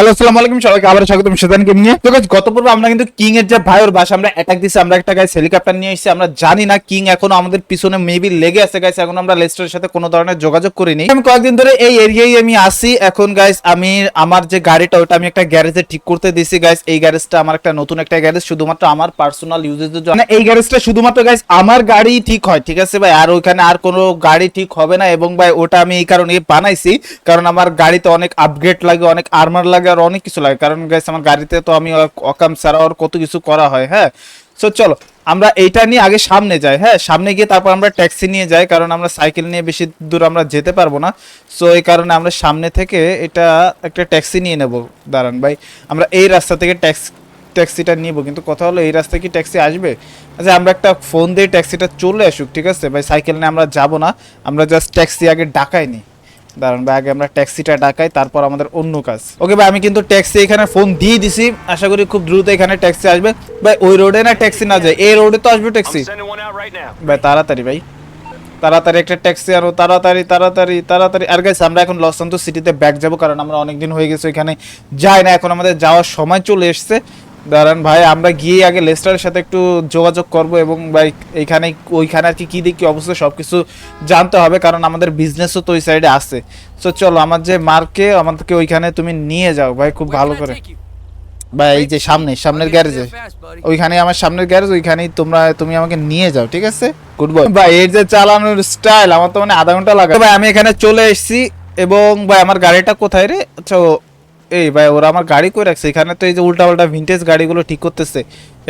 Hello আসসালামু আলাইকুম, সবাইকে আবার স্বাগতম সেদানকে নিয়ে। তো গত পর্বে আমরা কিন্তু কিং এর যে ভাইয়ের বাসা, আমরা অ্যাটাক দিছি, আমরা একটা গাইস হেলিকপ্টার নিয়ে এসেছি, আমরা জানি না কিং এখনও আমাদের পিছনে মেবি লেগে আছে গাইস এখন আমরা লেস্টারের সাথে কোনো ধরনের যোগাযোগ করিনি। আমি কয়েকদিন ধরে এই এরিয়ায় আমি আসি এখন গাইস আমি, আমার যে গাড়িটা, ওটা আমি একটা গ্যারেজে ঠিক করতে দিছি গাইস এই গ্যারেজটা আমার একটা নতুন একটা গ্যারেজ শুধুমাত্র আমার পার্সোনাল ইউজের জন্য। মানে এই গ্যারেজটা শুধুমাত্র গাইস আমার গাড়ি ঠিক হয়, ঠিক আছে ভাই? আর ওইখানে আর কোনো গাড়ি ঠিক হবে না, এবং ভাই ওটা আমি এই কারণে বানাইছি, কারণ আমার গাড়িতে অনেক আপগ্রেড লাগে, অনেক আর্মার লাগে আর অনেক কিছু লাগে। কারণ গাইস আমার গাড়িতে তো আমি অকাম ছাড়া আর কত কিছু করা হয় হ্যাঁ? সো চলো, আমরা এইটা নিয়ে আগে সামনে যাই হ্যাঁ? সামনে গিয়ে তারপর আমরা ট্যাক্সি নিয়ে যাই, কারণ আমরা সাইকেল নিয়ে বেশি দূর আমরা যেতে পারব না। সো এই কারণে আমরা সামনে থেকে এটা একটা ট্যাক্সি নিয়ে নেব। দাঁড়ান ভাই, আমরা এই রাস্তা থেকে ট্যাক্সি ট্যাক্সিটা নিব। কিন্তু কথা হলো, এই রাস্তায় কি ট্যাক্সি আসবে? আচ্ছা আমরা একটা ফোন দিয়ে ট্যাক্সিটা চলে আসুক, ঠিক আছে? ভাই সাইকেল নিয়ে আমরা যাব না। আমরা জাস্ট ট্যাক্সি আগে ডাকাই নি দাঁড়ান ভাই আগে আমরা ট্যাক্সিটা ডাকাই তারপর আমাদের অন্য কাজ। ওকে ভাই আমি কিন্তু ট্যাক্সি এখানে ফোন দিয়ে দিছি। আশা করি খুব দ্রুত এখানে ট্যাক্সি আসবে। ভাই ওই রোডে না ট্যাক্সি না যায়? এই রোডে তো আসবে ট্যাক্সি. ভাই তাড়াতাড়ি ভাই। তাড়াতাড়ি একটা ট্যাক্সি আরও তাড়াতাড়ি তাড়াতাড়ি তাড়াতাড়ি। আর গাইস আমরা এখন লস সিটিতে ব্যাক যাব কারণ আমরা অনেকদিন হয়ে গেছে এখানে যাই না এখন আমাদের যাওয়ার সময় চলে এসেছে। দাঁড়ান ভাই, আমরা গিয়ে আগে লেস্টারের সাথে একটু যোগাযোগ করব এবং ভাই, এইখানে ওইখানে আর কি কী দিক, কী অবস্থা সব কিছু জানতে হবে, কারণ আমাদের বিজনেসও তো ওই সাইডে আছে। সো চলো, আমার যে মার্কে, আমাদেরকে ওইখানে তুমি নিয়ে যাও ভাই, খুব ভালো করে। ভাই, এই যে সামনে, সামনের গ্যারেজে ওইখানে আমার সামনের গ্যারেজ ওইখানেই তোমরা, তুমি আমাকে নিয়ে যাও, ঠিক আছে? গুড বয় ভাই এর যে চালানোর স্টাইল আমার তো মানে আধা ঘণ্টা লাগে ভাই, আমি এখানে চলে এসেছি, এবং ভাই, আমার গাড়িটা কোথায় রে? আচ্ছা এই ভাই, ওরা আমার গাড়ি কই রাখছে? এখানে তো এই যে উল্টা পাল্টা ভিনটেজ গাড়িগুলো ঠিক করতেছে।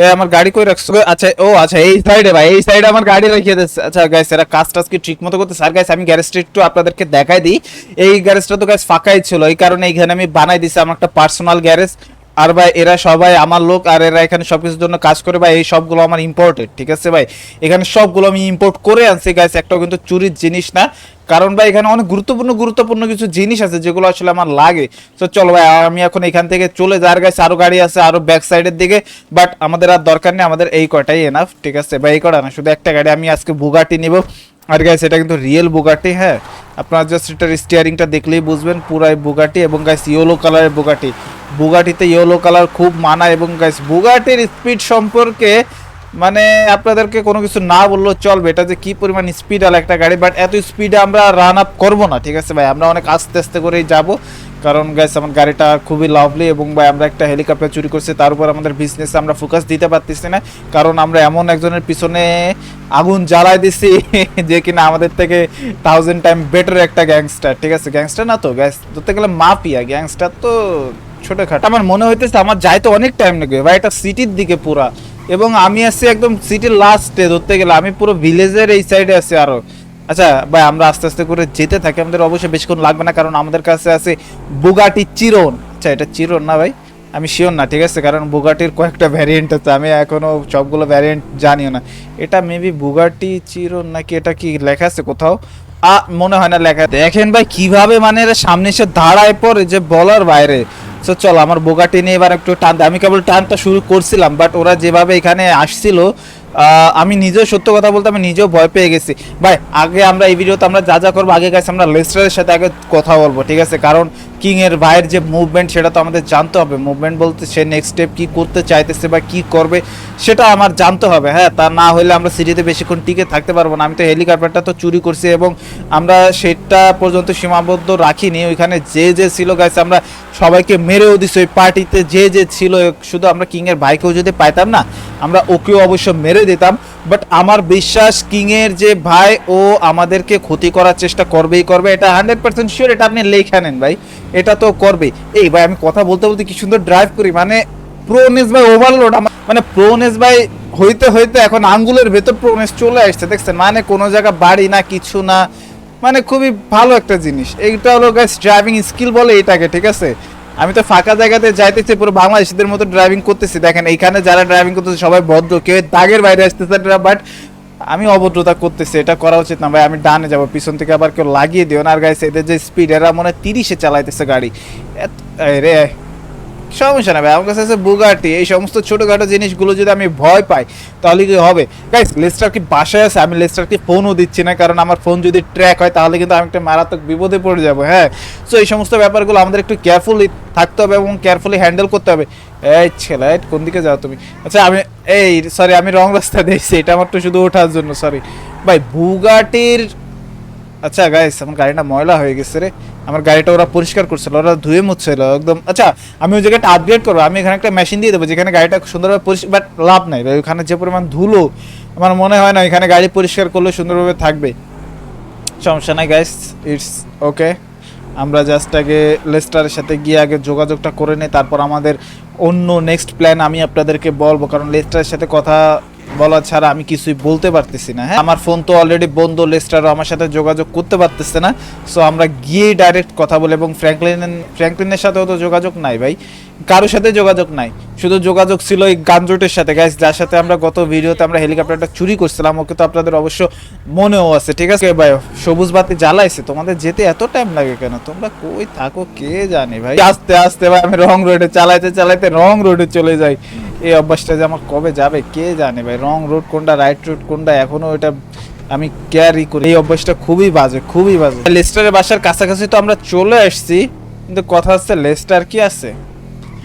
এ, আমার গাড়ি কই রাখছে? আচ্ছা ও আচ্ছা এই সাইডে ভাই, এই সাইডে আমার গাড়ি রেখে দিচ্ছে। আচ্ছা গাইস এরা কাজ টাজ কি ঠিক মতো করতেছে? আর গাইস আমি গ্যারেজটা একটু আপনাদেরকে দেখাই দিই। এই গ্যারেজটা তো গাইস ফাঁকাই ছিল, এই কারণে এখানে আমি বানাই দিছি আমার একটা পার্সোনাল গ্যারেজ আর ভাই, এরা সবাই আমার লোক, আর এরা এখানে সব কিছুর জন্য কাজ করে। ভাই, এই সবগুলো আমার ইম্পোর্টেড ঠিক আছে ভাই? এখানে সবগুলো আমি ইম্পোর্ট করে আনছি গাইস একটাও কিন্তু চুরির জিনিস না। কারণ ভাই, এখানে অনেক গুরুত্বপূর্ণ গুরুত্বপূর্ণ কিছু জিনিস আছে যেগুলো আসলে আমার লাগে। তো চলো ভাই, আমি এখন এখান থেকে চলে যাওয়ার গাইস আরও গাড়ি আছে, আরও ব্যাক সাইডের দিকে। বাট আমাদের আর দরকার নেই, আমাদের এই কটাই এনাফ ঠিক আছে? ভাই, এই কটা না? শুধু একটা গাড়ি, আমি আজকে বুগাটি নিব। আর গাইস এটা কিন্তু রিয়েল বুগাটি হ্যাঁ? আপনারা জাস্ট এটার স্টিয়ারিংটা দেখলেই বুঝবেন, পুরাই বুগাটি এবং গাইস ইয়েলো কালারের বুগাটি বুগাটিতে ইয়েলো কালার খুব মানায় এবং গাইস বুগাটির স্পিড সম্পর্কে মানে আপনাদেরকে কোনো কিছু না বললেও চলবে। এটা যে কি পরিমাণ স্পিড আলা একটা গাড়ি বাট এত স্পিডে আমরা রান আপ করব না, ঠিক আছে ভাই? আমরা অনেক আস্তে আস্তে করেই যাব। কারণ গাইস আমার গাড়িটা খুবই লাভলি এবং ভাই, আমরা একটা হেলিকপ্টার চুরি করছি, তার উপর আমাদের বিজনেসে আমরা ফোকাস দিতে পারতেছি না। কারণ আমরা এমন একজনের পিছনে আগুন জ্বালায় দিছি, যে কিনা আমাদের থেকে থাউজেন্ড টাইম বেটার একটা গ্যাংস্টার ঠিক আছে? গ্যাংস্টার না তো গ্যাস ধরতে গেলে মাফিয়া গ্যাংস্টার তো ছোটখাটো। আমার মনে হইতেছে আমার যাইতে অনেক টাইম লাগবে। ভাই, এটা সিটির দিকে পুরা। এবং আমি আছি একদম সিটির লাস্টে ধরতে গেলে। আমি পুরো ভিলেজের এই সাইডে আছি আরও আচ্ছা ভাই, আমরা আস্তে আস্তে করে যেতে থাকি। আমাদের অবশ্যই বেশিক্ষণ লাগবে না, কারণ আমাদের কাছে আছে বুগাটি চিরন আচ্ছা এটা চিরন না ভাই? আমি শিওর না, ঠিক আছে? কারণ বুগাটির কয়েকটা ভ্যারিয়েন্ট আছে, আমি এখনও সবগুলো ভ্যারিয়েন্ট জানিও না। এটা মেবি বুগাটি চিরন নাকি এটা কি লেখা আছে কোথাও? আ, মনে হয় না লেখা। দেখেন ভাই, কীভাবে মানে সামনে এসে দাঁড়ায় পড়ে যে বলার বাইরে। তো চলো, আমার বোগাটি নিয়ে এবার একটু টান আমি কেবল টানটা শুরু করছিলাম বাট ওরা যেভাবে এখানে আসছিল আমি নিজেও সত্য কথা বলতে আমি নিজেও ভয় পেয়ে গেছি। ভাই, আগে আমরা এই ভিডিওতে আমরা যা যা করব, আগে গেছে আমরা লেস্টারের সাথে আগে কথা বলব, ঠিক আছে? কারণ কিংয়ের ভাইয়ের যে মুভমেন্ট সেটা তো আমাদের জানতে হবে। মুভমেন্ট বলতে সে নেক্সট স্টেপ কি করতে চাইতেছে বা কি করবে, সেটা আমার জানতে হবে। হ্যাঁ তা না হলে আমরা সিটিতে বেশিক্ষণ টিকে থাকতে পারব না। আমি তো হেলিকপ্টারটা তো চুরি করছি এবং আমরা সেটা পর্যন্ত সীমাবদ্ধ রাখিনি। ওইখানে যে যে ছিল গাছ আমরা সবাইকে মেরেও দিছি। ওই পার্টিতে যে যে ছিল, শুধু আমরা কিংয়ের ভাইকেও যদি পাইতাম না, আমরা ওকেও অবশ্য মেরে দিতাম বাট আমার বিশ্বাস কিং এর যে ভাই, ও আমাদেরকে ক্ষতি করার চেষ্টা করবেই করবে, এটা হান্ড্রেড পার্সেন্ট শিওর এটা আপনি লেখা নেন ভাই, এটা তো করবে এই ভাই, আমি কথা বলতে বলতে কি সুন্দর ড্রাইভ করি মানে প্রোনেস ভাই ওভারলোড আমার মানে প্রোনেস ভাই হইতে হইতে এখন আঙ্গুলের ভেতর প্রোনেস চলে আসছে, দেখছেন? মানে কোনো জায়গা বাড়ি না, কিছু না মানে খুবই ভালো একটা জিনিস। এইটা হলো গাইস ড্রাইভিং স্কিল বলে এটাকে, ঠিক আছে? আমি তো ফাঁকা জায়গাতে যাইতেছি, পুরো বাংলাদেশিদের মতো ড্রাইভিং করতেছি। দেখেন, এইখানে যারা ড্রাইভিং করতেছে, সবাই ভদ্র, কেউ দাগের বাইরে আসতেছে বাট আমি অভদ্রতা করতেছি, এটা করা উচিত না। ভাই, আমি ডানে যাব, পিছন থেকে আবার কেউ লাগিয়ে দিও না। আর গাইছে এদের যে স্পিড এরা মনে হয় তিরিশে চালাইতেছে গাড়ি। রে সমস্যা না ভাই। আমার কাছে আছে বুগাটি এই সমস্ত ছোটোখাটো জিনিসগুলো যদি আমি ভয় পাই, তাহলে কি হবে? গাইস লেস্টার কি বাসায় আছে, আমি লেস্টারকে ফোনও দিচ্ছি না, কারণ আমার ফোন যদি ট্র্যাক হয়, তাহলে কিন্তু আমি একটা মারাত্মক বিপদে পড়ে যাব হ্যাঁ? সো এই সমস্ত ব্যাপারগুলো আমাদের একটু কেয়ারফুলি থাকতে হবে এবং কেয়ারফুলি হ্যান্ডেল করতে হবে। এই ছেলে কোন দিকে যাও তুমি? আচ্ছা আমি, এই সরি আমি রং রাস্তা দিয়েছি, এটা আমার তো শুধু ওঠার জন্য সরি ভাই বুগাটির আচ্ছা গাইস আমার গাড়িটা ময়লা হয়ে গেছে রে। আমার গাড়িটা ওরা পরিষ্কার করছিল, ওরা ধুয়ে মুছছিল, একদম। আচ্ছা আমি ওই জায়গাটা আপগ্রেড করব, আমি এখানে একটা মেশিন দিয়ে দেবো, যেখানে গাড়িটা সুন্দরভাবে পরিষ্কার বাট লাভ নাই ভাই ওখানে যে পরিমাণ ধুলো, আমার মনে হয় না এখানে গাড়ি পরিষ্কার করলে সুন্দরভাবে থাকবে। সমস্যা নাই গাইস ইটস ওকে আমরা জাস্ট আগে লেস্টারের সাথে গিয়ে আগে যোগাযোগটা করে নিই, তারপর আমাদের অন্য নেক্সট প্ল্যান আমি আপনাদেরকে বলব, কারণ লেস্টারের সাথে কথা বলা ছাড়া আমি কিছুই বলতে পারতেছি না হ্যাঁ? আমার ফোন তো অলরেডি বন্ধ, লেস্টারও আমার সাথে যোগাযোগ করতে পারতেছে না। সো আমরা গিয়ে ডাইরেক্ট কথা বলে এবং ফ্র্যাঙ্কলিন ফ্র্যাঙ্কলিনের সাথেও তো যোগাযোগ নাই ভাই। কারোর সাথে যোগাযোগ নাই। শুধু যোগাযোগ ছিল এই গানজোটের সাথে। গাইস যার সাথে আমরা গত ভিডিওতে আমরা হেলিকপ্টারটা চুরি করছিলাম, ওকে তো আপনাদের অবশ্য মনেও আছে, ঠিক আছে? ভাই সবুজ বাতি জ্বালাইছে, তোমাদের যেতে এত টাইম লাগে কেন? তোমরা কই থাকো, কে জানে ভাই? আস্তে আস্তে ভাই, আমি রং রোডে চালাইতে চালাইতে রং রোডে চলে যাই। এই অভ্যাসটা যে আমার কবে যাবে, কে জানে ভাই? রং রোড কোনটা রাইট রোড কোনটা, এখনও এটা আমি ক্যারি করি। এই অভ্যাসটা খুবই বাজে খুবই বাজে। লেস্টারের বাসার কাছাকাছি তো আমরা চলে আসছি, কিন্তু কথা হচ্ছে লেস্টার কি আছে?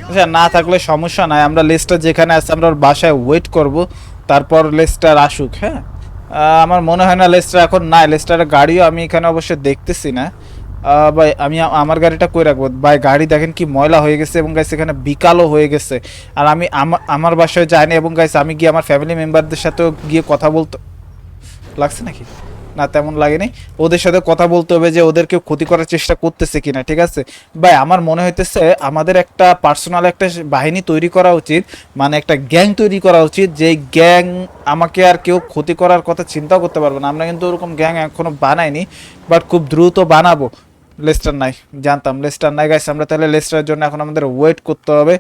আচ্ছা না থাকলে সমস্যা নাই। আমরা লেস্টার যেখানে আছে, আমরা ওর বাসায় ওয়েট করব, তারপর লেস্টার আসুক হ্যাঁ? আমার মনে হয় না লেস্টার এখন নাই। লেস্টারের গাড়িও আমি এখানে অবশ্যই দেখতেছি না। ভাই, আমি আমার গাড়িটা কই রাখব? ভাই, গাড়ি দেখেন কি ময়লা হয়ে গেছে এবং গাইস এখানে বিকালও হয়ে গেছে। আর আমি আমা- আমার বাসায় যাইনি এবং গাইস আমি গিয়ে আমার ফ্যামিলি মেম্বারদের সাথেও গিয়ে কথা বলতে লাগছে নাকি? না, তেমন লাগেনি ওদের সাথে কথা বলতে হবে যে ওদেরকে ক্ষতি করার চেষ্টা করতেছে কিনা, ঠিক আছে? ভাই, আমার মনে হইতেছে আমাদের একটা পার্সোনাল একটা বাহিনী তৈরি করা উচিত। মানে একটা গ্যাং তৈরি করা উচিত। যে গ্যাং আমাকে আর কেউ ক্ষতি করার কথা চিন্তাও করতে পারবে না। আমরা কিন্তু ওরকম গ্যাং এখনও বানাইনি বাট খুব দ্রুত বানাবো। লেস্টার নাই, জানতাম। লেস্টার নাই, গাইস, আমরা তাহলে লেস্টারের জন্য এখন আমাদের ওয়েট করতে হবে।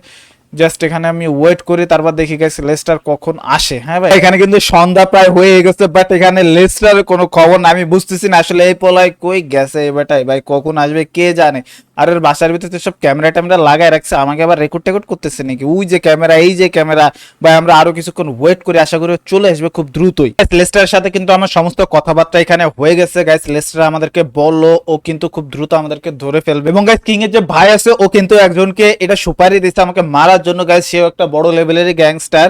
জাস্ট এখানে আমি ওয়েট করি তারপর দেখি গেছে লেস্টার কখন আসে হ্যাঁ ভাই? এখানে কিন্তু সন্ধ্যা প্রায় হয়ে গেছে বাট এখানে লেস্টারের কোনো খবর না, আমি বুঝতেছি না আসলে এই পোলায় কই গেছে এই বেটাই, ভাই কখন আসবে কে জানে? আর এর বাসার ভিতরে সব ক্যামেরা ট্যামেরা লাগাই রাখছে, আমাকে আবার রেকর্ড টেকর্ড করতেছে নাকি? ওই যে ক্যামেরা এই যে ক্যামেরা ভাই আমরা আরও কিছুক্ষণ ওয়েট করি আশা করি চলে আসবে খুব দ্রুতই। লেস্টারের সাথে কিন্তু আমার সমস্ত কথাবার্তা এখানে হয়ে গেছে গাইস লেস্টার আমাদেরকে বলল, ও কিন্তু খুব দ্রুত আমাদেরকে ধরে ফেলবে। এবং গাইস কিং এর যে ভাই আছে, ও কিন্তু একজনকে এটা সুপারি দিচ্ছে আমাকে মারার জন্য গাইজ সেও একটা বড় লেভেলেরই গ্যাংস্টার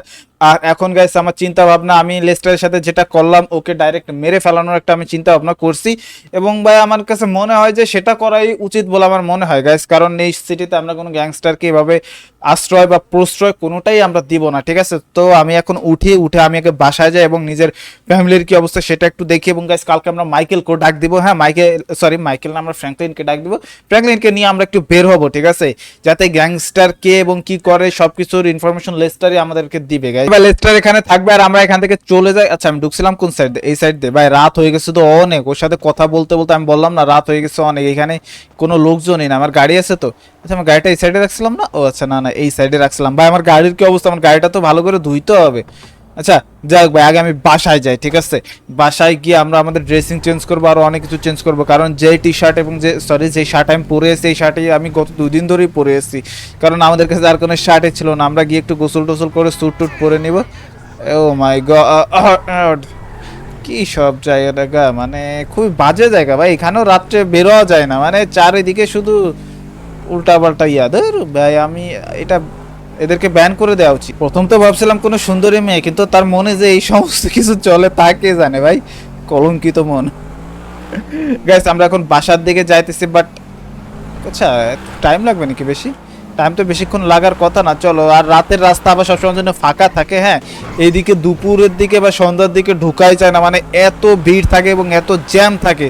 আর এখন গাইস আমার চিন্তা ভাবনা আমি লেস্টারের সাথে যেটা করলাম, ওকে ডাইরেক্ট মেরে ফেলানোর একটা আমি চিন্তা ভাবনা করছি। এবং ভাই, আমার কাছে মনে হয় যে সেটা করাই উচিত বলে আমার মনে হয় গাইস কারণ এই সিটিতে আমরা কোনো গ্যাংস্টারকে এভাবে আশ্রয় বা প্রশ্রয় কোনোটাই আমরা দিব না, ঠিক আছে? তো আমি এখন উঠি, উঠে আমি আগে বাসায় যাই এবং নিজের ফ্যামিলির কি অবস্থা সেটা একটু দেখি এবং গাইস কালকে আমরা মাইকেলকে ডাক দিব হ্যাঁ? মাইকেল সরি মাইকেল না, আমরা ফ্র্যাঙ্কলিনকে ডাক দিব। ফ্র্যাঙ্কলিনকে নিয়ে আমরা একটু বের হব, ঠিক আছে? যাতে গ্যাংস্টার কে এবং কি করে সবকিছুর ইনফরমেশন লেস্টারই আমাদেরকে দিবে গাইস এবার লেস্টার এখানে থাকবে আর আমরা এখান থেকে চলে যাই। আচ্ছা আমি ঢুকছিলাম কোন সাইড এই সাইড দিয়ে। ভাই, রাত হয়ে গেছে তো অনেক। ওর সাথে কথা বলতে বলতে আমি বললাম, না, রাত হয়ে গেছে অনেক। এখানে কোনো লোকজনই না। আমার গাড়ি আছে তো? আচ্ছা আমার গাড়িটা এই সাইডে রাখছিলাম না? ও আচ্ছা না না, এই সাইডে রাখছিলাম। ভাই, আমার গাড়ির কি অবস্থা? আমার গাড়িটা তো ভালো করে ধুইতে হবে। আচ্ছা যাক ভাই, আগে আমি বাসায় যাই, ঠিক আছে? বাসায় গিয়ে আমরা আমাদের ড্রেসিং চেঞ্জ করব, আরও অনেক কিছু চেঞ্জ করব। কারণ যে টি শার্ট এবং যে সরি যে শার্ট আমি পরে এসেছি, এই শার্টই আমি গত দুদিন ধরেই পরে এসেছি। কারণ আমাদের কাছে আর কোনো শার্টই ছিল না। আমরা গিয়ে একটু গোসল টোসল করে স্যুট টুট পরে নিব। ও মাই গড কি সব জায়গাটা গা মানে খুবই বাজে জায়গা ভাই। এখানেও রাত্রে বেরোয়া যায় না। মানে চারিদিকে শুধু উল্টা পাল্টা ইয়া ধর ভাই, আমি এটা এদেরকে ব্যান করে দেওয়া উচিত। প্রথম তো ভাবছিলাম কোনো সুন্দরী মেয়ে, কিন্তু তার মনে যে এই সমস্ত কিছু চলে তা কে জানে ভাই? কলঙ্কিত মন। গাইস আমরা এখন বাসার দিকে যাইতেছি বাট আচ্ছা টাইম লাগবে নাকি বেশি? টাইম তো বেশিক্ষণ লাগার কথা না, চলো। আর রাতের রাস্তা আবার সবসময় জন্য ফাঁকা থাকে হ্যাঁ? এইদিকে দুপুরের দিকে বা সন্ধ্যার দিকে ঢুকাই যায় না মানে এত ভিড় থাকে এবং এত জ্যাম থাকে।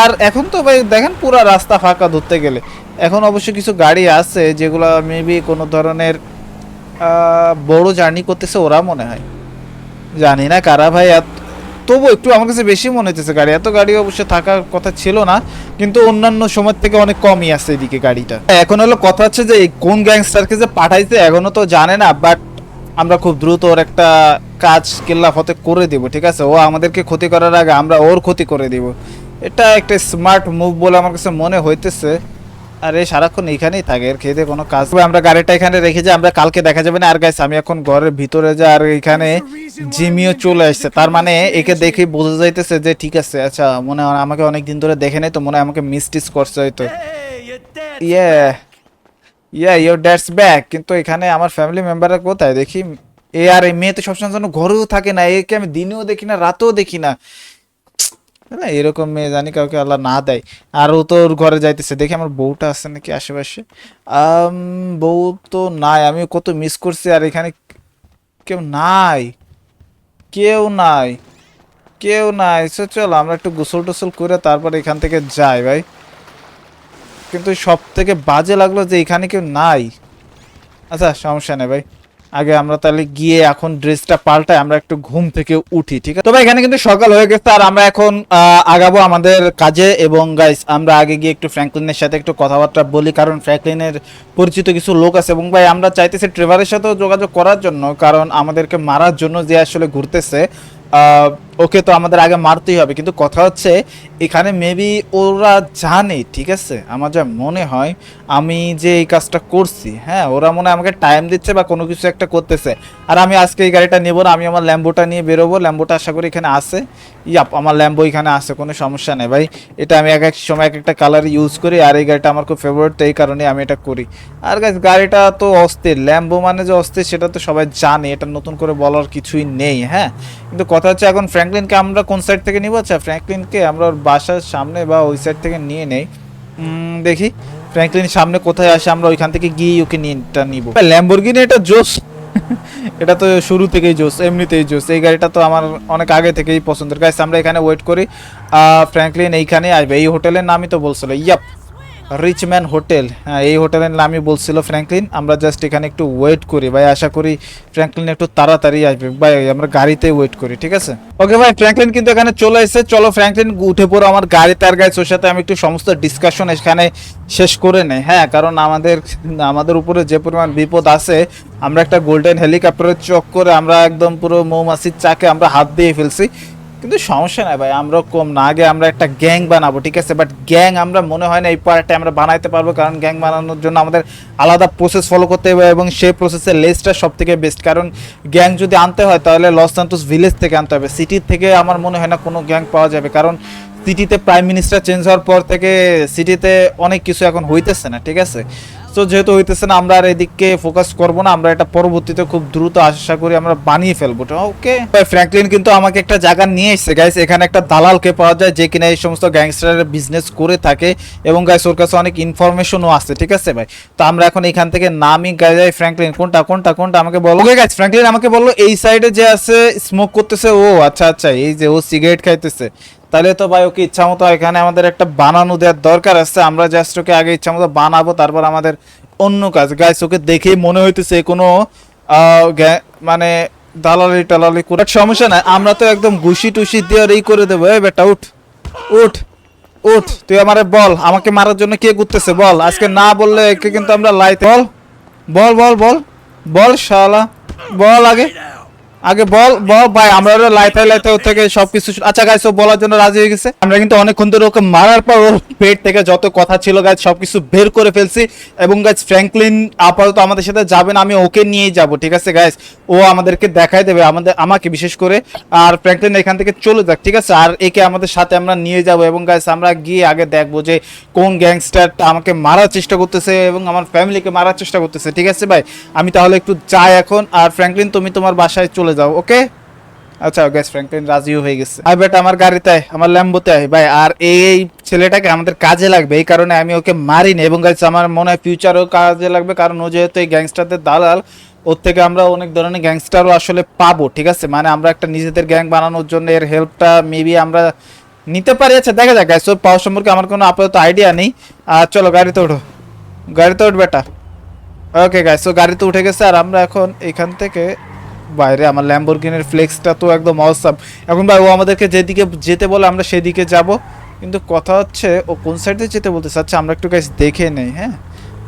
আর এখন তো ভাই, দেখেন পুরো রাস্তা ফাঁকা ধরতে গেলে। এখন অবশ্য কিছু গাড়ি আছে, যেগুলো মেবি কোনো ধরনের বড় জার্নি করতেছে ওরা মনে হয়। জানি না কারা ভাই, এত তবু একটু আমার কাছে বেশি মনে হচ্ছে গাড়ি। এত গাড়ি অবশ্য থাকার কথা ছিল না, কিন্তু অন্যান্য সময় থেকে অনেক কমই আছে এদিকে গাড়িটা। এখন হলো কথা হচ্ছে যে কোন গ্যাংস্টারকে যে পাঠাইছে এখনও তো জানে না বাট আমরা খুব দ্রুত ওর একটা কাজ কেল্লা ফতে করে দিব, ঠিক আছে? ও আমাদেরকে ক্ষতি করার আগে আমরা ওর ক্ষতি করে দিব। এটা একটা স্মার্ট মুভ বলে আমার কাছে মনে হইতেছে। আরে সারাক্ষণ এখানেই থাকে, এর খেতে কোনো কাজ আমরা গাড়িটা এখানে রেখে যাই, আমরা কালকে দেখা যাবে না। আর গাইস আমি এখন ঘরের ভিতরে যা, আর এখানে জিমিও চলে আসছে। তার মানে একে দেখে বোঝা যাইতেছে যে ঠিক আছে আচ্ছা মনে হয় আমাকে অনেক দিন ধরে দেখে নেই তো, মনে হয় আমাকে মিসটিস করছে হয়তো। ইয়ে ইয়া ইয়োর ড্যাটস ব্যাক কিন্তু এখানে আমার ফ্যামিলি মেম্বাররা কোথায়? দেখি, এ আর এই মেয়ে তো সবসময় যেন ঘরেও থাকে না, একে আমি দিনেও দেখি না, রাতেও দেখি না। না, এরকম মেয়ে জানি কাউকে আল্লাহ না দেয়। আর ও তো ওর ঘরে যাইতেছে। দেখি আমার বউটা আছে নাকি আশেপাশে। বউ তো নাই। আমি কত মিস করছি আর এখানে কেউ নাই। কেউ নাই। কেউ নাই। সে চল, আমরা একটু গোসল টোসল করে তারপর এখান থেকে যাই ভাই। কিন্তু সব থেকে বাজে লাগল যে এখানে কেউ নাই। আচ্ছা সমস্যা নেই ভাই। আগে আমরা তাহলে গিয়ে এখন ড্রেসটা পাল্টাই আমরা একটু ঘুম থেকে উঠি, ঠিক আছে? তবে এখানে কিন্তু সকাল হয়ে গেছে আর আমরা এখন আগাবো আমাদের কাজে এবং গাইস আমরা আগে গিয়ে একটু ফ্র্যাঙ্কলিনের সাথে একটু কথাবার্তা বলি, কারণ ফ্র্যাঙ্কলিনের পরিচিত কিছু লোক আছে এবং ভাই আমরা চাইতেছি ট্রেভারের সাথেও যোগাযোগ করার জন্য, কারণ আমাদেরকে মারার জন্য যে আসলে ঘুরতেছে ওকে তো আমাদের আগে মারতেই হবে। কিন্তু কথা হচ্ছে, এখানে মেবি ওরা জানে, ঠিক আছে? আমার যা মনে হয়, আমি যে এই কাজটা করছি হ্যাঁ? ওরা মনে আমাকে টাইম দিচ্ছে বা কোনো কিছু একটা করতেছে। আর আমি আজকে এই গাড়িটা নেব না, আমি আমার ল্যাম্বোটা নিয়ে বেরোবো। ল্যাম্বোটা আশা করি এখানে আসে ইয়াপ, আমার ল্যাম্বো এখানে আসে কোনো সমস্যা নেই ভাই। এটা আমি এক এক সময় এক একটা কালার ইউজ করি, আর এই গাড়িটা আমার খুব ফেভারিট এই কারণে আমি এটা করি। আর গাছ গাড়িটা তো অস্থির। ল্যাম্বো মানে যে অস্থির, সেটা তো সবাই জানে, এটা নতুন করে বলার কিছুই নেই হ্যাঁ? কিন্তু কথা হচ্ছে, এখন ফ্র্যাঙ্কলিনকে আমরা কোন সাইড থেকে নিব? আচ্ছা ফ্র্যাঙ্কলিনকে আমরা ওর বাসার সামনে বা ওই সাইড থেকে নিয়ে নেই। দেখি। ফ্র্যাঙ্কলিন সামনে কোথায় আসে আমরা ওইখান থেকে গিয়ে ওকে নিয়ে এটা নিব ল্যাম্বরগিনি এটা জোস। এটা তো শুরু থেকেই জোস এমনিতেই জোস। এই গাড়িটা তো আমার অনেক আগে থেকেই পছন্দের। গাইস আমরা এখানে ওয়েট করি। ফ্র্যাঙ্কলিন এইখানে আসবে। এই হোটেলের নামই তো বলছিল। ইয়াপ। রিচম্যান হোটেল হ্যাঁ এই হোটেলের নামই বলছিল ফ্র্যাঙ্কলিন আমরা জাস্ট এখানে একটু ওয়েট করি ভাই, আশা করি ফ্র্যাঙ্কলিন একটু তাড়াতাড়ি আসবে। ভাই, আমরা গাড়িতে ওয়েট করি, ঠিক আছে? ওকে ভাই ফ্র্যাঙ্কলিন কিন্তু এখানে চলে এসেছে। চলো ফ্র্যাঙ্কলিন উঠে পড়ো আমার গাড়িতে আর গাইছে ওর সাথে আমি একটু সমস্ত ডিসকাশন এখানে শেষ করে নেই। হ্যাঁ কারণ আমাদের আমাদের উপরে যে পরিমাণ বিপদ আছে, আমরা একটা গোল্ডেন হেলিকপ্টারের চক করে আমরা একদম পুরো মৌমাছির চাকে আমরা হাত দিয়ে ফেলছি। কিন্তু সমস্যা নাই ভাই আমরা কম না, আগে আমরা একটা গ্যাং বানাবো, ঠিক আছে? বাট গ্যাং আমরা মনে হয় না এই পার্টে আমরা বানাইতে পারব, কারণ গ্যাং বানানোর জন্য আমাদের আলাদা প্রসেস ফলো করতে হবে এবং সেই প্রসেসের লেসটা সব থেকে বেস্ট কারণ গ্যাং যদি আনতে হয়, তাহলে লস সান্তোস ভিলেজ থেকে আনতে হবে। সিটির থেকে আমার মনে হয় না কোনো গ্যাং পাওয়া যাবে, কারণ সিটিতে প্রাইম মিনিস্টার চেঞ্জ হওয়ার পর থেকে সিটিতে অনেক কিছু এখন হইতেছে না, ঠিক আছে? যেহেতু হইতেছে না, আমরা আর এদিকে ফোকাস করব না, আমরা এটা পরবর্তীতে খুব দ্রুত আশা করি আমরা বানিয়ে ফেলব। ওকে ফ্র্যাঙ্কলিন কিন্তু আমাকে একটা জায়গা নিয়ে এসেছে গাইস এখানে একটা দালালকে পাওয়া যায় যে কিনা এই সমস্ত গ্যাংস্টারের বিজনেস করে থাকে এবং গাইস ওর কাছে অনেক ইনফরমেশনও আছে, ঠিক আছে ভাই? তো আমরা এখন এখান থেকে নামি গাই যাই ফ্র্যাঙ্কলিন কোনটা কোনটা কোনটা আমাকে বলো? ওকে গাইস ফ্র্যাঙ্কলিন আমাকে বলল, এই সাইডে যে আছে স্মোক করতেছে, ও আচ্ছা আচ্ছা এই যে ও সিগারেট খাইতেছে। তাহলে তো ভাই ওকে ইচ্ছা মতো এখানে আমাদের একটা বানানো দেওয়ার দরকার আছে। আমরা জাস্ট ওকে আগে ইচ্ছা মতো বানাবো, তারপর আমাদের অন্য কাজ। গাইস ওকে দেখেই মনে হইতেছে কোনো মানে দালালি টালালি করে সমস্যা নাই। আমরা তো একদম ঘুষি টুসি দিয়ে এই করে দেবো। এই বেটা, উঠ উঠ উঠ। তুই আমারে বল, আমাকে মারার জন্য কে ঘুরতেছে? বল। আজকে না বললে একে কিন্তু আমরা লাইতে বল বল বল বল বল, শালা। বল আগে। আগে বল বল ভাই, আমরা ওরা লাইতে ওর থেকে সবকিছু আচ্ছা গাইস ও বলার জন্য রাজি হয়ে গেছে। আমরা কিন্তু অনেকক্ষণ ধরে ওকে মারার পর ওর পেট থেকে যত কথা ছিল গাইস সবকিছু বের করে ফেলছি। এবং গাইস ফ্র্যাঙ্কলিন আপাতত আমাদের সাথে যাবেন আমি ওকে নিয়েই যাব, ঠিক আছে গাইস ও আমাদেরকে দেখাই দেবে, আমাদের, আমাকে বিশেষ করে। আর ফ্র্যাঙ্কলিন এখান থেকে চলে যাক, ঠিক আছে? আর একে আমাদের সাথে আমরা নিয়ে যাব এবং গাইস আমরা গিয়ে আগে দেখব যে কোন গ্যাংস্টারটা আমাকে মারার চেষ্টা করতেছে এবং আমার ফ্যামিলিকে মারার চেষ্টা করতেছে, ঠিক আছে ভাই? আমি তাহলে একটু যাই এখন। আর ফ্র্যাঙ্কলিন তুমি তোমার বাসায় চলে যাও, ওকে? আচ্ছা গ্যাস ফ্র্যাঙ্কলিন রাজিও হয়ে গেছে। আর বেটা আমার গাড়িতে, আমার ল্যাম্বোতে আয়। ভাই, আর এই ছেলেটাকে আমাদের কাজে লাগবে, এই কারণে আমি ওকে মারিনি। এবং গাইস আমার মনে হয় ফিউচারও কাজে লাগবে, কারণ ও যেহেতু এই গ্যাংস্টারদের দালাল, ওর থেকে আমরা অনেক ধরনের গ্যাংস্টারও আসলে পাবো, ঠিক আছে? মানে আমরা একটা নিজেদের গ্যাং বানানোর জন্য এর হেল্পটা মেবি আমরা নিতে পারি। আচ্ছা দেখা যাক গাইস ওর পাওয়ার সম্পর্কে আমার কোনো আপাতত আইডিয়া নেই। আর চলো, গাড়িতে ওঠো। গাড়িতে ওঠ, বেটা। ওকে গাইস ও গাড়িতে উঠে গেছে, আর আমরা এখন এখান থেকে বাইরে, আমার ল্যাম্বরগিনের ফ্লেক্সটা তো একদম অসাম এখন ভাই, ও আমাদেরকে যেদিকে যেতে বলে আমরা সেদিকে যাব। কিন্তু কথা হচ্ছে, ও কোন সাইডে যেতে বলতে চাচ্ছে আমরা একটু গাইস দেখে নেই হ্যাঁ?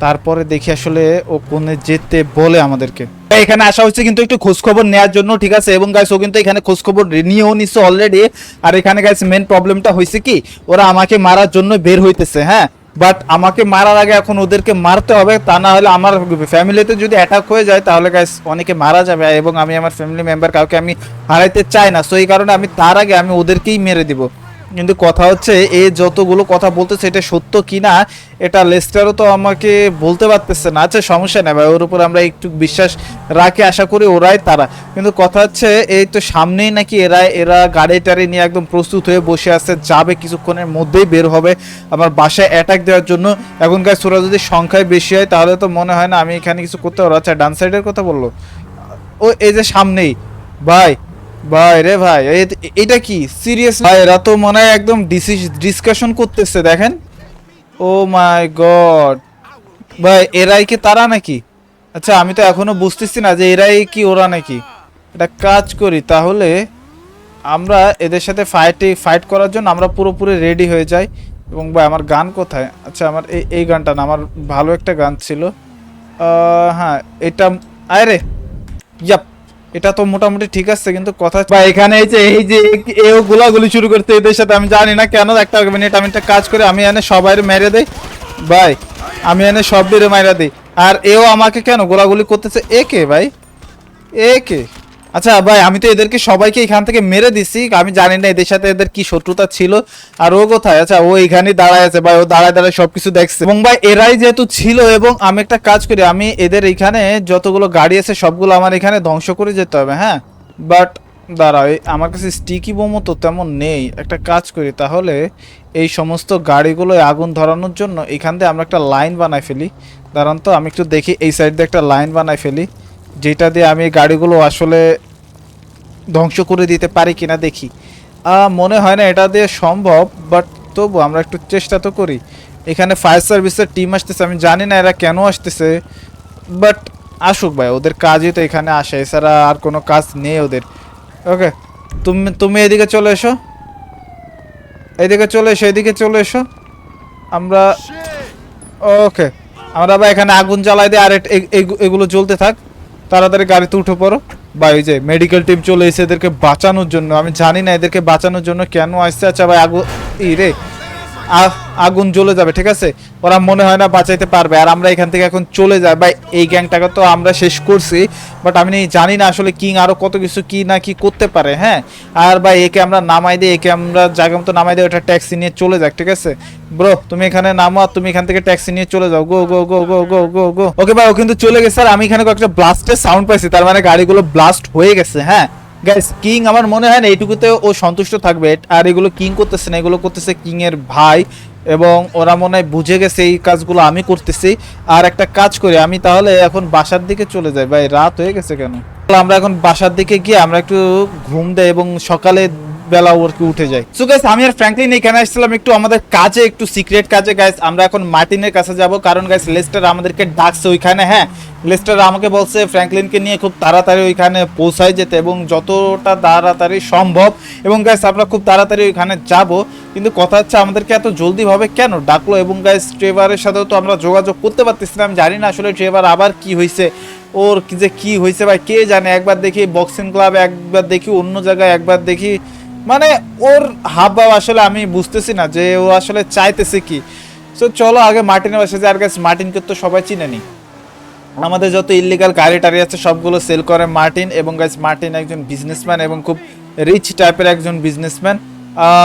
তারপরে দেখি আসলে ও কোনে যেতে বলে আমাদেরকে। এখানে আসা হচ্ছে কিন্তু একটু খোঁজখবর নেওয়ার জন্য, ঠিক আছে? এবং গাইস ও কিন্তু এখানে খোঁজখবর নিয়েও নিচ্ছে অলরেডি আর এখানে গাইস মেন প্রবলেমটা হয়েছে কি? ওরা আমাকে মারার জন্য বের হইতেছে হ্যাঁ? বাট আমাকে মারার আগে এখন ওদেরকে মারতে হবে, তা না হলে আমার ফ্যামিলিতে যদি অ্যাটাক হয়ে যায়, তাহলে গাইস অনেকে মারা যাবে এবং আমি আমার ফ্যামিলি মেম্বার কাউকে আমি হারাইতে চাই না। সো এই কারণে আমি তার আগে আমি ওদেরকেই মেরে দিব। কিন্তু কথা হচ্ছে, এ যতগুলো কথা বলতেছে, এটা সত্য কি না এটা লেস্টারও তো আমাকে বলতে পারতেছে না। আচ্ছা সমস্যা নেই ভাই, ওর উপর আমরা একটু বিশ্বাস রাখি, আশা করি ওরাই তারা। কিন্তু কথা হচ্ছে, এই তো সামনেই নাকি এরা এরা গাড়ি টাড়ি নিয়ে একদম প্রস্তুত হয়ে বসে আছে, যাবে কিছুক্ষণের মধ্যেই বের হবে আমার বাসায় অ্যাটাক দেওয়ার জন্য। এখনকার ওরা যদি সংখ্যায় বেশি হয়, তাহলে তো মনে হয় না আমি এখানে কিছু করতে পারব। আচ্ছা ডান সাইডের কথা বলল। ও, এই যে সামনেই। ভাই ভাই রে ভাই এটা কি? সিরিয়াস ভাই, এরা তো মনে হয় একদম ডিসকাশন করতেছে, দেখেন। Oh my God. ভাই, এরাই কি তারা নাকি? আচ্ছা আমি তো এখনও বুঝতেছি না যে এরাই কি ওরা নাকি। এটা কাজ করি, তাহলে আমরা এদের সাথে ফাইটে ফাইট করার জন্য আমরা পুরোপুরি রেডি হয়ে যাই। এবং ভাই, আমার গান কোথায়? আচ্ছা আমার এই এই গানটা না, আমার ভালো একটা গান ছিল। হ্যাঁ এটা আরে ইয়াপ। এটা তো মোটামুটি ঠিক আছে, কিন্তু কথা বা এখানে এই যে এই যে, এও গোলাগুলি শুরু করতে এদের সাথে আমি জানি না কেন, একটা মিনিট আমি একটা কাজ করে, আমি এনে সবাই মেরে দেই। ভাই, আমি এনে সব বেড়ে মাইরা দিই। আর এও আমাকে কেন গোলাগুলি করতেছে? এ কে ভাই। এ কে আচ্ছা ভাই, আমি তো এদেরকে সবাইকে এখান থেকে মেরে দিছি। আমি জানি না এদের সাথে এদের কি শত্রুতা ছিল। আর ও কোথায়? আচ্ছা ও এখানে দাঁড়ায় আছে, ভাই, ও দাঁড়ায় দাঁড়ায় সবকিছু দেখছে। এবং ভাই, এরাই যেহেতু ছিল এবং আমি একটা কাজ করি, আমি এদের এখানে যতগুলো গাড়ি আছে, সবগুলো আমার এখানে ধ্বংস করে যেতে হবে হ্যাঁ? বাট দাঁড়াও আমার কাছে স্টিকি বোমও তো তেমন নেই। একটা কাজ করি তাহলে এই সমস্ত গাড়িগুলো আগুন ধরানোর জন্য এখান দিয়ে আমরা একটা লাইন বানাই ফেলি। দাঁড়ান তো, আমি একটু দেখি, এই সাইড দিয়ে একটা লাইন বানাই ফেলি। যেটা দিয়ে আমি গাড়িগুলো আসলে ধ্বংস করে দিতে পারি কিনা দেখি। মনে হয় না এটা দিয়ে সম্ভব বাট তবু আমরা একটু চেষ্টা তো করি। এখানে ফায়ার সার্ভিসের টিম আসতেছে আমি জানি না এরা কেন আসতেছে বাট আসুক ভাই ওদের কাজই তো এখানে আসে এছাড়া আর কোনো কাজ নেই ওদের। ওকে তুমি তুমি এদিকে চলে এসো। এদিকে চলে এসো এদিকে চলে এসো। আমরা ওকে আমরা আবার এখানে আগুন জ্বালাই দিই আর এগু- এগুলো জ্বলতে থাক। তাড়াতাড়ি গাড়িতে উঠে পড়ো। বা ওই যে মেডিকেল টিম চলে এসে এদেরকে বাঁচানোর জন্য, আমি জানি না এদেরকে বাঁচানোর জন্য কেন আসছে। আচ্ছা ভাই, আগু ই রে আগুন জ্বলে যাবে, ঠিক আছে? ওরা মনে হয় না বাঁচাইতে পারবে। আর আমরা এখান থেকে এখন চলে যাই। বা এই গ্যাংটাকে তো আমরা শেষ করছি বাট আমি জানি না আসলে কিং আরও কত কিছু কি না কি করতে পারে হ্যাঁ? আর বা একে আমরা নামাই দিই, একে আমরা জায়গা মতো নামাই দিই, ওটা ট্যাক্সি নিয়ে চলে যাক, ঠিক আছে? ব্রো তুমি এখানে নামো আর তুমি এখান থেকে ট্যাক্সি নিয়ে চলে যাও। গো গো গো গো গো গো গো ওকে ভাই, ও কিন্তু চলে গেছে। আর আমি এখানে কয়েকটা ব্লাস্টের সাউন্ড পাইছি, তার মানে গাড়িগুলো ব্লাস্ট হয়ে গেছে হ্যাঁ? গাইস কিং আমার মনে হয় না, এইটুকুতে ও সন্তুষ্ট থাকবে। আর এগুলো কিং করতেছে না, এগুলো করতেছে কিং এর ভাই। এবং ওরা মনে হয় বুঝে গেছে এই কাজগুলো আমি করতেছি। আর একটা কাজ করি, আমি তাহলে এখন বাসার দিকে চলে যাই। ভাই, রাত হয়ে গেছে কেন? আমরা এখন বাসার দিকে গিয়ে আমরা একটু ঘুম দেয় এবং সকালে বেলা ওর কি উঠে যায়। সো গাইস আমি আর ফ্র্যাঙ্কলিন এখানে আসছিলাম একটু আমাদের কাজে, একটু সিক্রেট কাজে। গাইস আমরা এখন মার্টিনের কাছে যাব। কারণ গাইস লেস্টার আমাদেরকে ডাকছে ওইখানে হ্যাঁ? লেস্টার আমাকে বলছে ফ্র্যাঙ্কলিনকে নিয়ে খুব তাড়াতাড়ি ওইখানে পৌঁছায় যেতে এবং যতটা তাড়াতাড়ি সম্ভব। এবং গাইস আমরা খুব তাড়াতাড়ি ওইখানে যাব। কিন্তু কথা হচ্ছে, আমাদেরকে এত জলদি ভাবে কেন ডাকলো? এবং গাইস ট্রেভারের সাথেও তো আমরা যোগাযোগ করতে পারতেছি না। আমি জানি না আসলে ট্রেভার আবার কি হয়েছে ওর যে কি হয়েছে ভাই, কে জানে? একবার দেখি বক্সিং ক্লাব একবার দেখি অন্য জায়গায়, একবার দেখি মানে ওর হাব ভাব আসলে আমি বুঝতেছি না যে ও আসলে চাইতেছে কি। সো চলো আগে মার্টিনের বাসে আর গেছে মার্টিনকে তো সবাই চিনে নি। আমাদের যত ইলিগাল গাড়ি টাড়ি আছে, সবগুলো সেল করে মার্টিন এবং গাছ মার্টিন একজন বিজনেসম্যান এবং খুব রিচ টাইপের একজন বিজনেসম্যান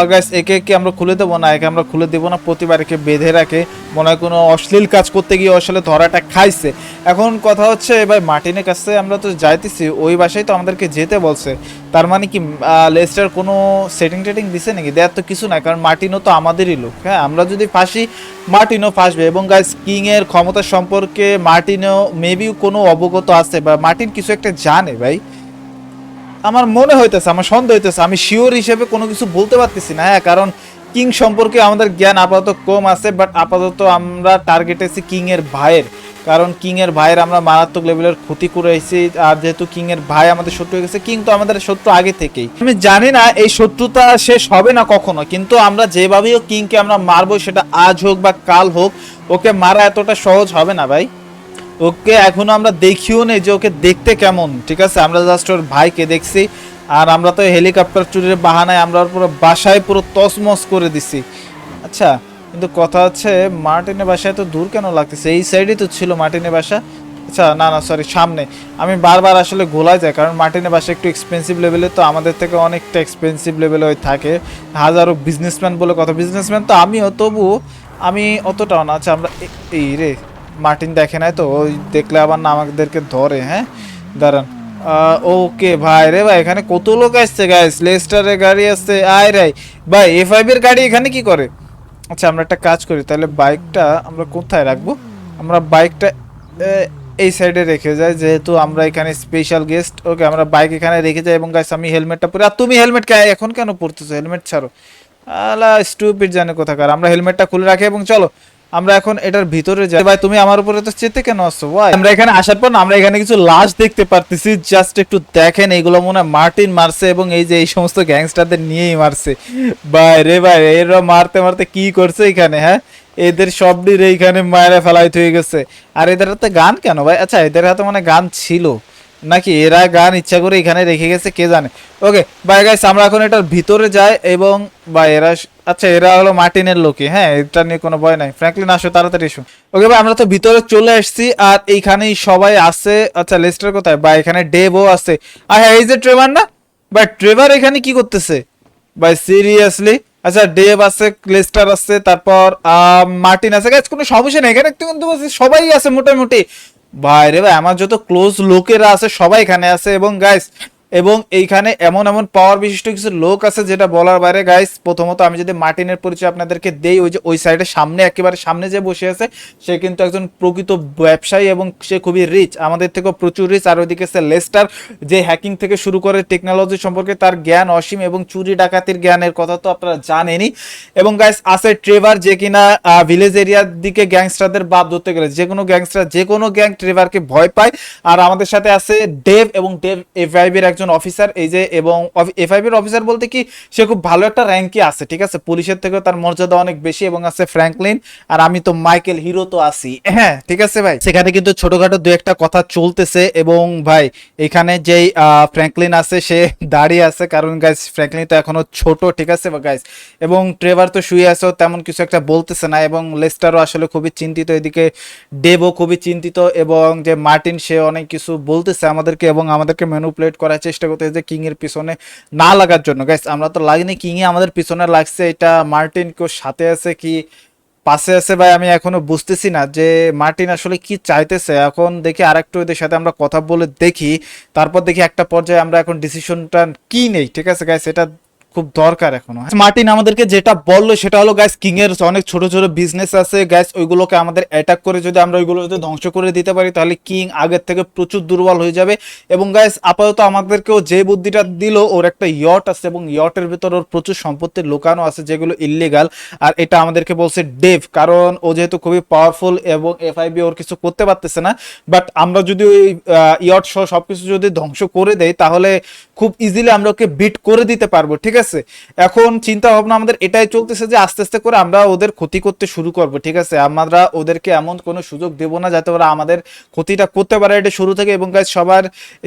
গাইস একে একে আমরা খুলে দেবো না, একে আমরা খুলে দেবো না, প্রতিবার একে বেঁধে রাখে। মনে হয় কোনো অশ্লীল কাজ করতে গিয়ে আসলে ধরাটা খাইছে। এখন কথা হচ্ছে ভাই মার্টিনের কাছে আমরা তো যাইতেছি, ওই বাসায় তো আমাদেরকে যেতে বলছে। তার মানে কি লেস্টার কোনো সেটিং টেটিং দিছে নাকি? দেয়ার তো কিছু না কারণ মার্টিনও তো আমাদেরই লোক হ্যাঁ? আমরা যদি ফাঁসি, মার্টিনও ফাঁসবে এবং গাইস কিংয়ের ক্ষমতা সম্পর্কে মার্টিনও মেবি কোনো অবগত আছে বা মার্টিন কিছু একটা জানে ভাই। আমার মনে হইতেছে, আমার সন্দেহ হইতেছে, আমি শিওর হিসেবে কোনো কিছু বলতে পারতেছি না হ্যাঁ? কারণ কিং সম্পর্কে আমাদের জ্ঞান আপাতত কম আছে বাট আপাতত আমরা টার্গেট আছি কিংয়ের ভাইয়ের। কারণ কিংয়ের ভাইয়ের আমরা মারাত্মক লেভেলের ক্ষতি করে এসেছি আর যেহেতু কিংয়ের ভাই আমাদের শত্রু হয়ে গেছে কিং তো আমাদের শত্রু আগে থেকেই। আমি জানি না এই শত্রুতা শেষ হবে না কখনো, কিন্তু আমরা যেভাবেই কিংকে আমরা মারবো, সেটা আজ হোক বা কাল হোক, ওকে মারা এতটা সহজ হবে না, ভাই। ওকে, এখনও আমরা দেখিও নেই যে ওকে দেখতে কেমন, ঠিক আছে? আমরা জাস্ট ওর ভাইকে দেখছি, আর আমরা তো হেলিকপ্টার চুরির বাহানায় আমরা ওর পুরো বাসায় পুরো তসমস করে দিছি। আচ্ছা কিন্তু কথা হচ্ছে, মার্টিনের বাসায় তো দূর কেন লাগতেছে? এই সাইডেই তো ছিল মার্টিনের বাসা। আচ্ছা না না সরি সামনে। আমি বারবার আসলে গোলা যায় কারণ মার্টিনের বাসা একটু এক্সপেন্সিভ লেভেলে তো আমাদের থেকে অনেকটা এক্সপেন্সিভ লেভেলে ওই থাকে। হাজারো বিজনেসম্যান বলে কথা বিজনেসম্যান তো আমিও তবু আমি অতটাও না। আচ্ছা আমরা এই রে মার্টিন দেখে নাই তো, ওই দেখলে আবার না আমাদেরকে ধরে হ্যাঁ? দাঁড়ান। ওকে, ভাই রে ভাই, এখানে কত লোক আসছে গাইস লেস্টারের গাড়ি আসছে। আয় রে। ভাই এ ফাইভ এর গাড়ি এখানে কি করে? আচ্ছা আমরা একটা কাজ করি, তাহলে বাইকটা আমরা কোথায় রাখব? আমরা বাইকটা এই সাইডে রেখে যাই, যেহেতু আমরা এখানে স্পেশাল গেস্ট ওকে, আমরা বাইক এখানে রেখে যাই এবং গাইস আমি হেলমেটটা পরে আর তুমি হেলমেট এখন কেন পরতেছো? হেলমেট ছাড়ো। আলা স্টুপিড জানে কোথাকার। আমরা হেলমেটটা খুলে রাখি এবং চলো। আমরা এখন এটার ভিতরে যাই। ভাই, তুমি আমার উপরে তো চেতে কেন আসছো? ভাই আমরা এখানে আসার পর আমরা এখানে কিছু লাশ দেখতে পারতেছি। জাস্ট একটু দেখেন এইগুলো মনে হয় মার্টিন মারছে এবং এই যে এই সমস্ত গ্যাংস্টারদের নিয়েই মারছে। ভাই রে ভাই, এরা মারতে মারতে কি করছে এখানে হ্যাঁ? এদের সবটির এইখানে মায়েরা ফেলাই হয়ে গেছে। আর এদের হাতে গান কেন ভাই? আচ্ছা এদের হাতে মানে গান ছিল। নাকি এরা গান ইচ্ছা করে এখানে রেখে গেছে, কে জানে? ওকে বাই গাইস আমরা এখন এটার ভিতরে যাই এবং বা এরা আচ্ছা এরা হলো মার্টিনের লোকে হ্যাঁ এটা নিয়ে কোনো ভয় নাই। ফ্র্যাঙ্কলিন, আসো, তাড়াতাড়ি এসো। ওকে ভাই, আমরা তো ভিতরে চলে আসছি আর এইখানেই সবাই আছে। আচ্ছা লেস্টার কোথায়? বা এখানে ডেভও আছে। আর হ্যাঁ এই যে ট্রেভার না? বাট ট্রেভার এখানে কি করতেছে? ভাই, সিরিয়াসলি? আচ্ছা ডেভ আছে, লেস্টার আছে, তারপর মার্টিন আছে। গাইস কোনো সমস্যা নেই। এখানে কিন্তু সবাই আছে মোটামুটি। ভাই রে ভাই, আমার যত ক্লোজ লোকেরা আছে, সবাই এখানে আছে। এবং গাইস এবং এইখানে এমন এমন পাওয়ার বিশিষ্ট কিছু লোক আছে যেটা বলার বাইরে গাইস প্রথমত আমি যদি মার্টিনের পরিচয় আপনাদেরকে দেই, ওই যে ওই সাইডের সামনে, একেবারে সামনে যে বসে আছে, সে কিন্তু একজন প্রকৃত ব্যবসায়ী এবং সে খুবই রিচ আমাদের থেকেও প্রচুর রিচ আর ওইদিকে সে লেস্টার, যে হ্যাকিং থেকে শুরু করে টেকনোলজি সম্পর্কে তার জ্ঞান অসীম এবং চুরি ডাকাতির জ্ঞানের কথা তো আপনারা জানেনই। এবং গাইস আছে ট্রেভার যে কিনা ভিলেজ এরিয়ার দিকে গ্যাংস্টারদের বাপ ধরতে গেলে, যে কোনো গ্যাংস্টার যে কোনো গ্যাং ট্রেভারকে ভয় পায়। আর আমাদের সাথে আছে ডেভ এবং ডেভ এফআইব এর একজন অফিসার, এই যে, এবং এফআইব এর অফিসার বলতে কি, সে খুব ভালো একটা র্যাঙ্কে আছে, ঠিক আছে? পুলিশের থেকেও তার মর্যাদা অনেক বেশি এবং আছে ফ্র্যাঙ্কলিন, আর আমি তো মাইকেল হিরো তো আছি। হ্যাঁ ঠিক আছে ভাই? সেখানে কিন্তু ছোটখাটো দু একটা কথা চলতেছে এবং ভাই, এখানে যেই ফ্র্যাঙ্কলিন আছে, সে দাঁড়িয়ে আছে, কারণ গাইস ফ্র্যাঙ্কলিন তো এখনও ছোট, ঠিক আছে গাইস এবং ট্রেভার তো শুয়ে আছে তেমন কিছু একটা বলতেছে না, এবং লেস্টারও আসলে খুবই চিন্তিত, এদিকে ডেভও খুবই চিন্তিত, এবং যে মার্টিন, সে অনেক কিছু বলতেছে আমাদেরকে এবং আমাদেরকে ম্যানুপুলেট করার চেষ্টা করতেছে যে কিং এর পিছনে না লাগার জন্য। গাইস আমরা তো লাগিনি কিং এ আমাদের পিছনে লাগছে। এটা মার্টিন কেউ সাথে আছে কি পাশে আছে ভাই, আমি এখনও বুঝতেছি না যে মার্টিন আসলে কি চাইতেছে। এখন দেখি আর একটু এদের সাথে আমরা কথা বলে দেখি। তারপর দেখি একটা পর্যায়ে আমরা এখন ডিসিশনটা কি নেই, ঠিক আছে? গাইস এটা খুব দরকার এখনও। মার্টিন, আমাদেরকে যেটা বলল সেটা হলো গ্যাস কিং এর অনেক ছোট ছোট বিজনেস আছে। গ্যাস ওইগুলোকে আমাদের অ্যাটাক করে যদি আমরা ওইগুলো যদি ধ্বংস করে দিতে পারি, তাহলে কিং আগের থেকে প্রচুর দুর্বল হয়ে যাবে। এবং গ্যাস আপাতত আমাদেরকেও যে বুদ্ধিটা দিল, ওর একটা ইয়ট আছে এবং ইয়টের ভিতর ওর প্রচুর সম্পত্তি লুকানো আছে যেগুলো ইলিগাল আর এটা আমাদেরকে বলছে ডেভ কারণ ও যেহেতু খুবই পাওয়ারফুল এবং এফআইবি ওর কিছু করতে পারতেছে না। বাট আমরা যদি ওই ইয়ট সহ সবকিছু যদি ধ্বংস করে দেই, তাহলে খুব ইজিলি আমরা ওকে বিট করে দিতে পারব, ঠিক আছে? এখন চিন্তা ভাবনা আমাদের এটাই চলতেছে যে আস্তে আস্তে করে আমরা ওদের ক্ষতি করতে শুরু করব, ঠিক আছে? আমরা ওদেরকে এমন কোনো সুযোগ দেব না যাতে ওরা আমাদের ক্ষতিটা করতে পারে। এটা শুরু থেকে এবং গাইজ সবার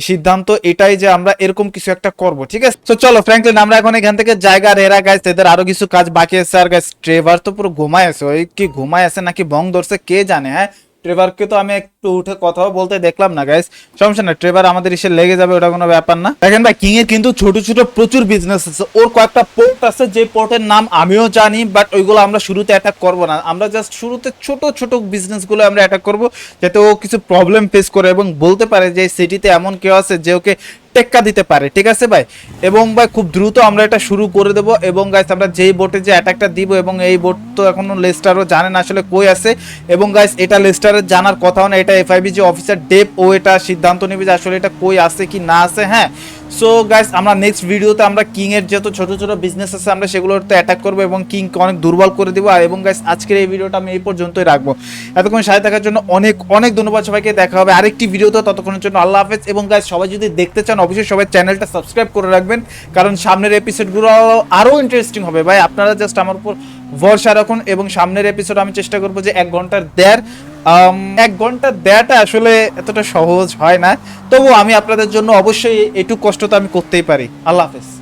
সিদ্ধান্ত এটাই যে আমরা এরকম কিছু একটা করব, ঠিক আছে? তো চলো ফ্র্যাঙ্কলিন আমরা এখন এখান থেকে জায়গা রেরা গাইজ এদের আরও কিছু কাজ বাকি আছে। আর গাইজ ট্রেভার তো পুরো ঘুমায় আছে। ওই কি ঘুমায় আছে নাকি বং ধরছে, কে জানে হ্যাঁ? ট্রেভারকে তো আমি একটু উঠে কথাও বলতে দেখলাম না গাইস সমস্যা না, ট্রেভার আমাদের এসে লেগে যাবে, ওটা কোনো ব্যাপার না। দেখেন ভাই কিং এর কিন্তু ছোট ছোট প্রচুর বিজনেস আছে। ওর কয়েকটা পোর্ট আছে, যে পোর্টের নাম আমিও জানি বাট ওইগুলো আমরা শুরুতে অ্যাটাক করব না। আমরা জাস্ট শুরুতে ছোট ছোট বিজনেসগুলো আমরা অ্যাটাক করব, যাতে ও কিছু প্রবলেম ফেস করে এবং বলতে পারে যে সিটিতে এমন কেউ আছে যে ওকে টেক্কা দিতে পারে, ঠিক আছে ভাই? এবং ভাই খুব দ্রুত আমরা এটা শুরু করে দেবো। এবং গাইস আমরা যেই বোটে যে অ্যাটাকটা দিব এবং এই বোট তো এখনও লেস্টারও জানেন আসলে কই আছে। এবং গাইস এটা লেস্টারের জানার কথাও না, এটা এফআইবি যে অফিসার ডেপ ও এটা সিদ্ধান্ত নেবে যে আসলে এটা কই আছে কি না আছে হ্যাঁ? সো গাইস আমরা নেক্সট ভিডিওতে আমরা কিং এর যত ছোট ছোট বিজনেস আছে, আমরা সেগুলোতে অ্যাটাক করব এবং কিংকে অনেক দুর্বল করে দিব। আর এবং গাইস আজকের এই ভিডিওটা আমি এই পর্যন্তই রাখব। এতক্ষণ সাথে থাকার জন্য অনেক অনেক ধন্যবাদ সবাইকে। দেখা হবে আরেকটি ভিডিওতে ততক্ষণের জন্য। আল্লাহ হাফেজ। এবং গাইস সবাই যদি দেখতে চান, অবশ্যই সবাই চ্যানেলটা সাবস্ক্রাইব করে রাখবেন। কারণ সামনের এপিসোডগুলো আরও ইন্টারেস্টিং হবে। ভাই, আপনারা জাস্ট আমার উপর ভরসা রাখুন। এবং সামনের এপিসোড আমি চেষ্টা করব যে এক ঘণ্টার দেড় এক ঘণ্টা দেয়াটা আসলে এতটা সহজ হয় না। তবু আমি আপনাদের জন্য অবশ্যই এটুকু কষ্ট তো আমি করতেই পারি। আল্লাহ হাফেজ।